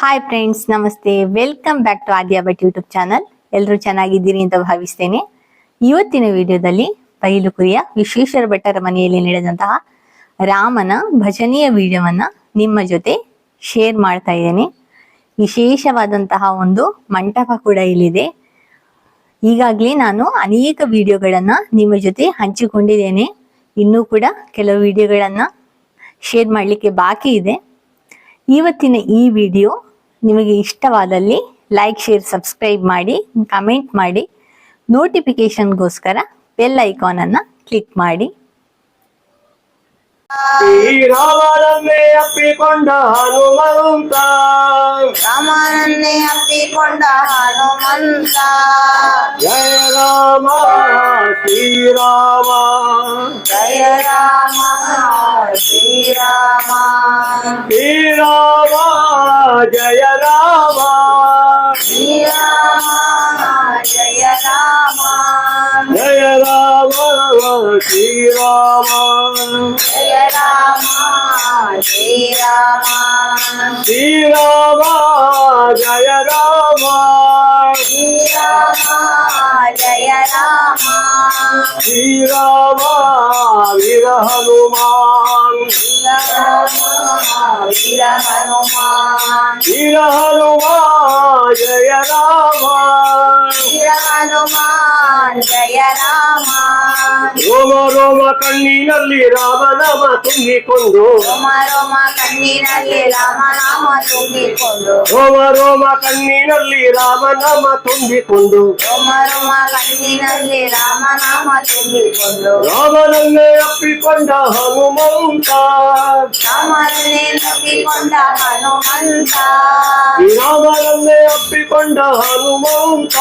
Hi friends ನಮಸ್ತೆ. Welcome back to Aadya Bhat YouTube channel ಎಲ್ಲರೂ ಚೆನ್ನಾಗಿದ್ದೀರಿ ಅಂತ ಭಾವಿಸ್ತೇನೆ. ಇವತ್ತಿನ ವಿಡಿಯೋದಲ್ಲಿ ಬೈಲುಕುರಿಯ ವಿಶ್ವೇಶ್ವರ ಭಟ್ಟರ ಮನೆಯಲ್ಲಿ ನಡೆದಂತಹ ರಾಮನ ಭಜನೆಯ ವಿಡಿಯೋವನ್ನ ನಿಮ್ಮ ಜೊತೆ ಶೇರ್ ಮಾಡ್ತಾ ಇದ್ದೇನೆ. ವಿಶೇಷವಾದಂತಹ ಒಂದು ಮಂಟಪ ಕೂಡ ಇಲ್ಲಿದೆ. ಈಗಾಗಲೇ ನಾನು ಅನೇಕ ವಿಡಿಯೋಗಳನ್ನು ನಿಮ್ಮ ಜೊತೆ ಹಂಚಿಕೊಂಡಿದ್ದೇನೆ. ಇನ್ನೂ ಕೂಡ ಕೆಲವು ವಿಡಿಯೋಗಳನ್ನು ಶೇರ್ ಮಾಡಲಿಕ್ಕೆ ಬಾಕಿ ಇದೆ. ಇವತ್ತಿನ ಈ ವಿಡಿಯೋ ನಿಮಗೆ ಇಷ್ಟವಾದಲ್ಲಿ ಲೈಕ್ ಶೇರ್ ಸಬ್ಸ್ಕ್ರೈಬ್ ಮಾಡಿ ಕಮೆಂಟ್ ಮಾಡಿ ನೋಟಿಫಿಕೇಶನ್ಗೋಸ್ಕರ ಬೆಲ್ ಐಕಾನನ್ನು ಕ್ಲಿಕ್ ಮಾಡಿ. ಶ್ರೀರಾಮನನ್ನೇ ಅಪ್ಪಿಕೊಂಡ ರಾಮನನ್ನೇ ಅಪ್ಪಿಕೊಂಡ ಹನುಮಂತ ಜಯ ರಾಮ ಶ್ರೀರಾಮ ಜಯ ರಾಮ ಶ್ರೀರಾಮ ಶ್ರೀರಾಮ ಜಯ ರಾಮ ಶ್ರೀರಾಮ ಜಯ ರಾಮ ಜಯ ರಾಮ ಶ್ರೀರಾಮ ಜಯ ರಾಮ ಶ್ರೀರಾಮ ಶ್ರೀರಾಮ శ్రీరామ వీర హనుమాన్ వీర హనుమాన్ వీర హనుమాన్ జయ రామ. వీర జయ రామ. ರೋಮ ರೋಮ ಕಣ್ಣಿನಲ್ಲಿ ರಾಮನಾಮ ತುಂಬಿಕೊಂಡು ರೋಮ ರೋಮ ಕಣ್ಣಿನಲ್ಲಿ ರಾಮನಾಮ ತುಂಬಿಕೊಂಡು ರೋಮ ರೋಮ ಕಣ್ಣಿನಲ್ಲಿ ರಾಮನಾಮ ತುಂಬಿಕೊಂಡು ರೋಮ ರೋಮ ಕಣ್ಣಿನಲ್ಲಿ ರಾಮನಾಮ ತುಂಬಿಕೊಂಡು ರಾಮನನ್ನೇ ಅಪ್ಪಿಕೊಂಡ ಹನುಮಂತ ರಾಮನನ್ನೇ ನಂಬಿಕೊಂಡ ಹನುಮಂತ ರಾಮನನ್ನೇ ಅಪ್ಪಿಕೊಂಡ ಹನುಮಂತ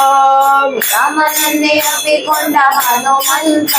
ರಾಮನನ್ನೇ ನಂಬಿಕೊಂಡ ಹನುಮಂತ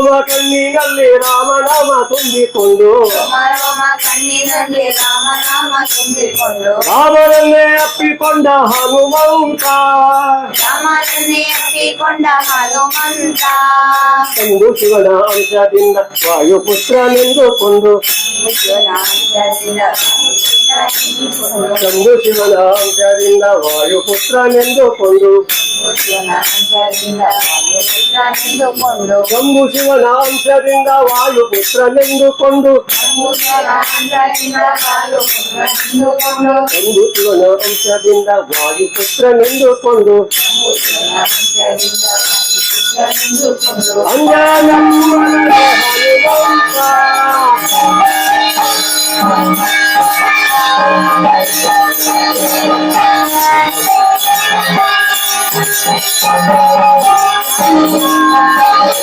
ರೋಮ ರೋಮ ಕಣ್ಣಿನಲ್ಲಿ ರಾಮನಾಮ ತುಂಬಿಕೊಂಡು ರೋಮ ರೋಮ ಕಣ್ಣಿನಲ್ಲಿ ರಾಮನಾಮ ತುಂಬಿಕೊಂಡು ರಾಮನನ್ನೇ ಅಪ್ಪಿಕೊಂಡ ಹನುಮಂತ ರಾಮನನ್ನೇ ಅಪ್ಪಿಕೊಂಡ ಹನುಮಂತ ಎಂದು ಶಿವನ ಅಂಶದಿಂದ ವಾಯುಪುತ್ರನೆಂದುಕೊಂಡು ಚಂದು ಶಿವನ ಅಂಶದಿಂದ ವಾಯುಪುತ್ರನೆಂದುಕೊಂಡು ಪುತ್ರನೆಂದುಕೊಂಡು ಶಂಭು ಸರ್ವನಾಂಶದಿಂದ ವಾಯುಪುತ್ರನೆಂದುಕೊಂಡು ಒಂದು ಶಿವನಾಂಶದಿಂದ ವಾಯುಪುತ್ರನೆಂದುಕೊಂಡು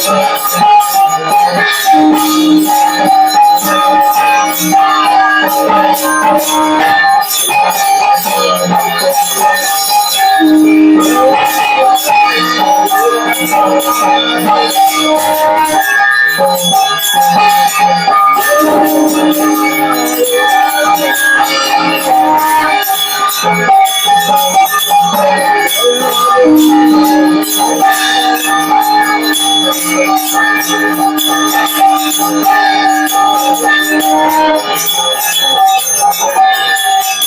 Thank you.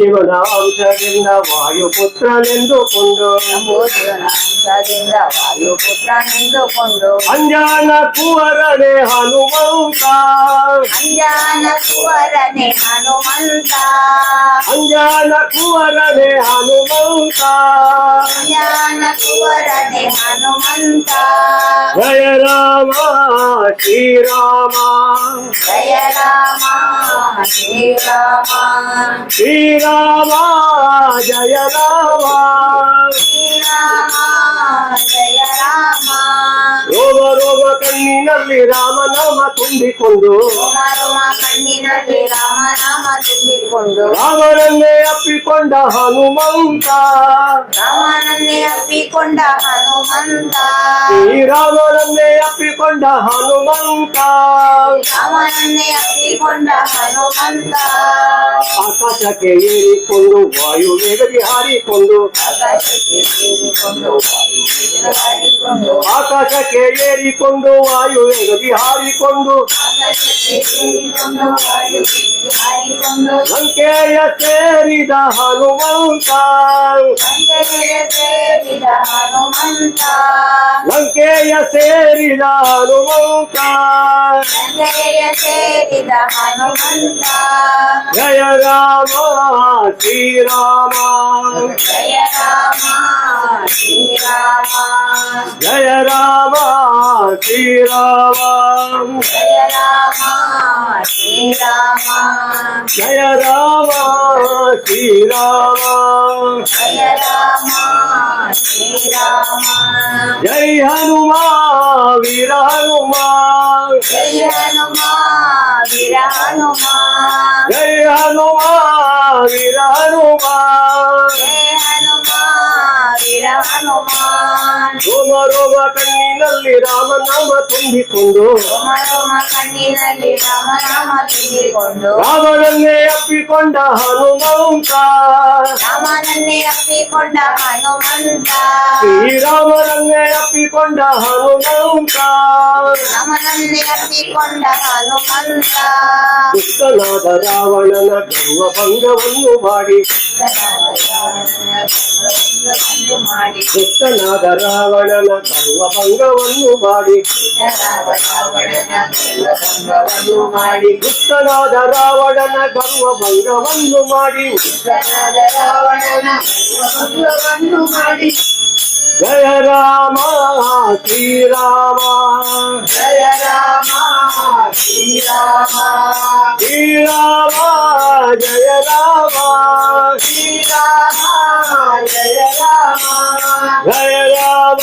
ಶಂಭು ಶಿವನ ಅಂಶದಿಂದ ವಾಯುಪುತ್ರನೆಂದುಕೊಂಡು ಅಂಶದಿಂದ ವಾಯುಪುತ್ರ ನಿಂದುಕೊಂಡು ಅಂಜಾನ ಕುವರನೆ ಹನುಮಂತ ಅಂಜಾನ ಕುವರನೆ ಹನುಮಂತ ಅಂಜಾನ ಕುವರನೆ ಹನುಮಂತ ಅಂಜಾನ ಕುವರನೆ ಹನುಮಂತ ಜಯ ರಾಮ ಶ್ರೀರಾಮ ಜಯ Rama Shriram Shriram Rama Jaya Rama Jaya Rama ಕಣ್ಣಿನಲ್ಲಿ ರಾಮನಾಮ ತುಂಬಿಕೊಂಡು ರಾಮನಾಮ ತುಂಬಿಕೊಂಡು ರಾಮನನ್ನೇ ಅಪ್ಪಿಕೊಂಡ ಹನುಮಂತ. ರಾಮನನ್ನೇ ಅಪ್ಪಿಕೊಂಡ ಹನುಮಂತ. ಶ್ರೀರಾಮನನ್ನೇ ಅಪ್ಪಿಕೊಂಡ ಹನುಮಂತ. ರಾಮನನ್ನೇ ಅಪ್ಪಿಕೊಂಡ ಹನುಮಂತ. ಆಕಾಶಕ್ಕೆ ಏರಿಕೊಂಡು ವಾಯು ವೇಗದಿ ಹಾರಿಕೊಂಡು ಆಕಾಶಕ್ಕೆ ಸೇರಿಕೊಂಡು ಹಾರಿಕೊಂಡು ಆಕಾಶಕ್ಕೆ ಏರಿಕೊಂಡು ವಾಯು ವೇಗದಿ ಹಾರಿಕೊಂಡು ಆಕಾಶಕ್ಕೆ ಸೇರಿಕೊಂಡು ಹಾರಿಕೊಂಡು ಲಂಕೆಯ ಸೇರಿದ ಹನುಮಂತ ಸಂಜಯ ಸೇರಿದ ಹನುಮಂತ ಲಂಕೆಯ ಸೇರಿದ ಹನುಮಂತ ಸಂಜಯ ಸೇರಿದ ಹನುಮಂತ ಜಯ ರಾಮ ಶ್ರೀರಾಮ ಜಯ ರಾಮ ಶ್ರೀರಾಮ ಜಯ ರಾಮ శ్రీరామ జయ రామ శ్రీరామ జయ రామ శ్రీరామ జయ రామ శ్రీరామ జై హనుమా వీర హనుమా జై హనుమా వీర హనుమా జై హనుమా వీర హనుమా ಕಣ್ಣಿನಲ್ಲಿ ರಾಮನಾಮ ತುಂಬಿಕೊಂಡು ರೋಮ ರೋಮ ಕಣ್ಣಿನಲ್ಲಿ ರಾಮನಾಮ ತುಂಬಿಕೊಂಡು ರಾಮನನ್ನೇ ಅಪ್ಪಿಕೊಂಡ ಹನುಮಂತ ರಾಮನನ್ನೇ ಅಪ್ಪಿಕೊಂಡ ಹನುಮಂತ ಶ್ರೀರಾಮನನ್ನೇ ಅಪ್ಪಿಕೊಂಡ ಹನುಮಂತ ರಾಮನನ್ನೇ ಅಪ್ಪಿಕೊಂಡ ಹನುಮಂತ ದುಷ್ಟನಾದ ರಾವಣನ ಗರ್ವ ಭಂಗವನ್ನು ಮಾಡಿ ಒಂದು ಮಾಡಿ ದುಷ್ಟನಾದ ರಾವಣನ ಗರ್ವ ಭಂಗವನ್ನು ಮಾಡಿ ರಾವಣನ ಮಾಡಿ ದುಷ್ಟನಾದ ರಾವಣನ ಗರ್ವ ಭಂಗವನ್ನು ಮಾಡಿ ರಾವಣನ ಭಂಗವನ್ನು ಮಾಡಿ ಜಯ ರಾಮ ಶ್ರೀರಾಮ ಜಯ ರಾಮ ಶ್ರೀರಾಮ ಶ್ರೀರಾಮ ಜಯ ರಾಮ ಶ್ರೀರಾಮ ಜಯ ರಾಮ ಜಯ ರಾಮ